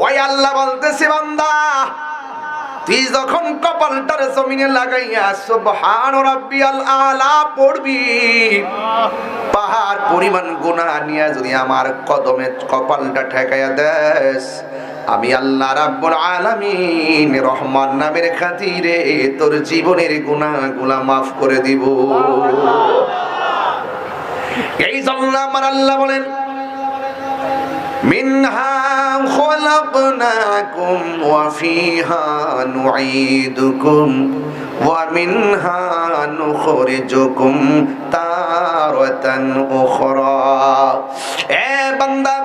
ওই আল্লাহ বলতেছি, বান্দা, তুই যখন কপালটারে জমিনে লাগাইয়া সুবহান রাব্বিয়াল আলা পড়বি, পাহাড় পরিমাণ গুনাহ নিয়ে যদি আমার কদমে কপালটা ঠেকাইয়া দেস, আমি আল্লাহ রাব্বুল আলামিন রহমান নামের খাতিরে তোর জীবনের গুনাহগুলা মাফ করে দিব। এই জন্য আমার আল্লাহ বলেন, মিনহা خلقناكم وفيها نعيدكم ومنها نخرجكم تارة أخرى এ বান্দা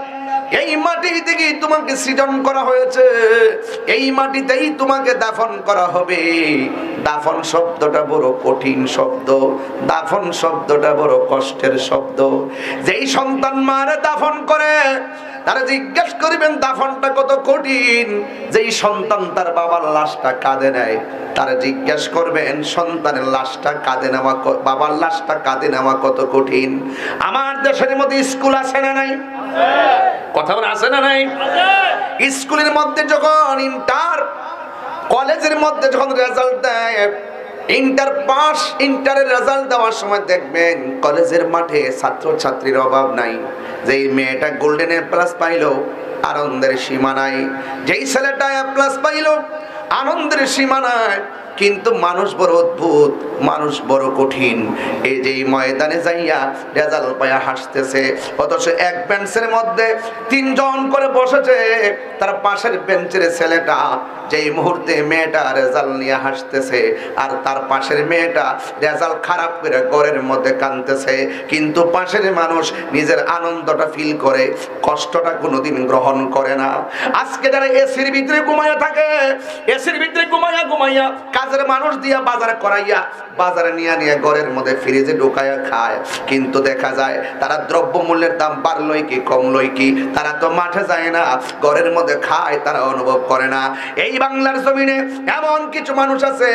এই মাটি থেকে তোমাকে সৃজন করা হয়েছে এই মাটিতেই তোমাকে দাফন করা হবে দাফন শব্দটা বড় কঠিন শব্দ দাফন শব্দটা বড় কষ্টের শব্দ যেই সন্তান মারে দাফন করে তারা জিজ্ঞেস করিবেন দাফনটা কত কঠিন? যেই সন্তান তার বাবার লাশটা কাঁদে নেয়। তারা জিজ্ঞেস করবেন সন্তানের লাশটা কাঁদে নেওয়া বাবার লাশটা কাঁদে নেওয়া কত কঠিন? আমার দেশের মধ্যে স্কুল আছে না নাই? কথা বলে আছে না নাই? স্কুলের মধ্যে যখন ইন্টার কলেজের মধ্যে যখন রেজাল্ট দেয় ইন্টার পাস, ইন্টারের রেজাল্ট দেওয়ার সময় দেখবেন কলেজের মাঠে ছাত্র ছাত্রীর অভাব নাই। যেই মেয়েটা গোল্ডেন এ প্লাস পাইলো, আনন্দের সীমা নাই। যেই ছেলেটা এ প্লাস পাইলো, আনন্দের সীমা নাই। কিন্তু মানুষ বড় অদ্ভুত, মানুষ বড় কঠিন। এই যে ময়দানে যাইয়া রেজাল্ট পাইয়া হাসতেছে, অথচ এক বেঞ্চের মধ্যে তিনজন করে বসেছে। তার পাশের বেঞ্চের ছেলেটা যেই মুহূর্তে মেয়েটা রেজাল্ট নিয়ে হাসতেছে, আর তার পাশের মেয়েটা রেজাল্ট খারাপ করে ঘরের মধ্যে কাঁদতেছে। কিন্তু পাশের মানুষ নিজের আনন্দটা ফিল করে, কষ্টটা কোনোদিন গ্রহণ করে না। আজকে যারা এসির ভিতরে ঘুমাইয়া থাকে, এসির ভিতরে ঘুমাইয়া ঘুমাইয়া কাজের মানুষ দিয়া বাজারে করাইয়া, বাজারে নিয়ে নিয়ে ঘরের মধ্যে ফ্রিজে ঢুকাইয়া খায়। কিন্তু দেখা যায়, তারা দ্রব্য মূল্যের দাম বাড়লই কি, কমলই কি? তারা তো মাঠে যায় না, ঘরের মধ্যে খায়, তারা অনুভব করে না। এই বাংলার জমিনে এমন কিছু মানুষ আছে,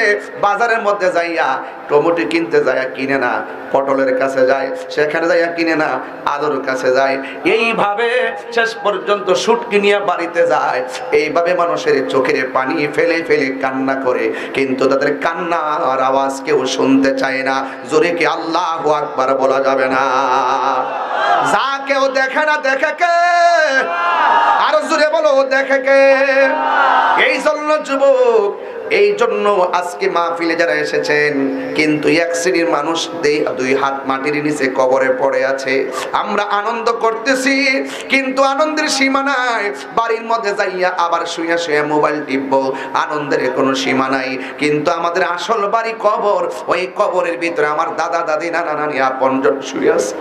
বাজারের মধ্যে যাইয়া টমেটো কিনতে যায় কিনে না, পটলের কাছে যায়, সেখানে যাইয়া কিনে না, আলুর কাছে যায়। এইভাবে শেষ পর্যন্ত শুটকি নিয়ে বাড়িতে যায়। এইভাবে মানুষের চোখের পানি ফেলে ফেলে কান্না করে। কিন্তু তাদের কান্না আর আওয়াজ কেউ শুনতে চায় না। জোরে কি আল্লাহ আকবার বলা যাবে না? যা কেউ দেখে না, দেখে কে? আর জোরে বলো, দেখে কে? এই জন্য যুবক এই জন্য আজকে মাহফিলে যারা এসেছেন কিন্তু এক শ্রেণির মানুষ দুই হাত মাটির নিচে কবরে পড়ে আছে। আমরা আনন্দ করতেছি কিন্তু আনন্দের সীমা নাই। বাড়ির মধ্যে যাইয়া আবার শুয়ে শুয়ে মোবাইল টিপবো আনন্দের কোনো সীমা নাই। কিন্তু আমাদের আসল বাড়ি কবর ওই কবরের ভিতরে আমার দাদা দাদি নানা নানি আপনজন শুয়ে আছে।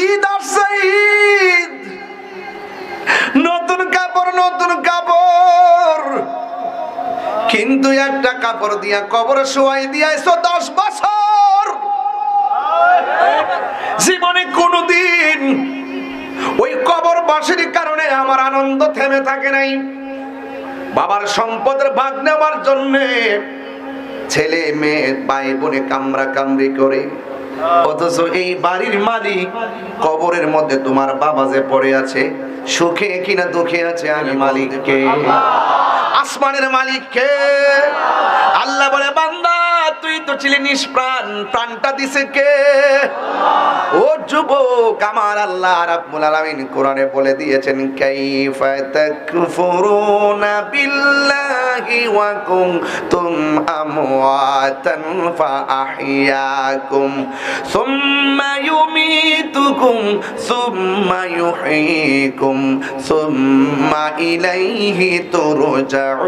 ঈদ আসছে ঈদ! কাপড়, নতুন কাপড়। কিন্তু একটা কাপড় দিয়া কবরে শোয়াই দিয়াইছো দশ বছর। জীবনে কোনোদিন ওই কবর বাসির কারণে আমার আনন্দ থেমে থাকে নাই। বাবার সম্পদের ভাগ নেওয়ার জন্যে ছেলে, মেয়ে, ভাই বোনে কামরা কামড়ি করে অথচ এই বাড়ির মালিক কবরের মধ্যে তোমার বাবা যে পড়ে আছে সুখে কিনা দুঃখে আছে আমি মালিককে। আসমানের মালিককে। আল্লাহ বলে বান্দা তুই তো ছিলি নিষ্প্রাণ, প্রাণটা দিছে কে? ও যুবক, আমার আল্লাহ রাব্বুল আলামিন কোরআনে বলে দিয়েছেন, কাইফা তাকফুরুনা বিল্লাহি ওয়া কুনতুম আমওয়াতান ফাআহইয়াকুম সুম্মা ইউমীতুকুম, সুম্মা ইউহয়িকুম সুম্মা ইলাইহি তুরজাউন।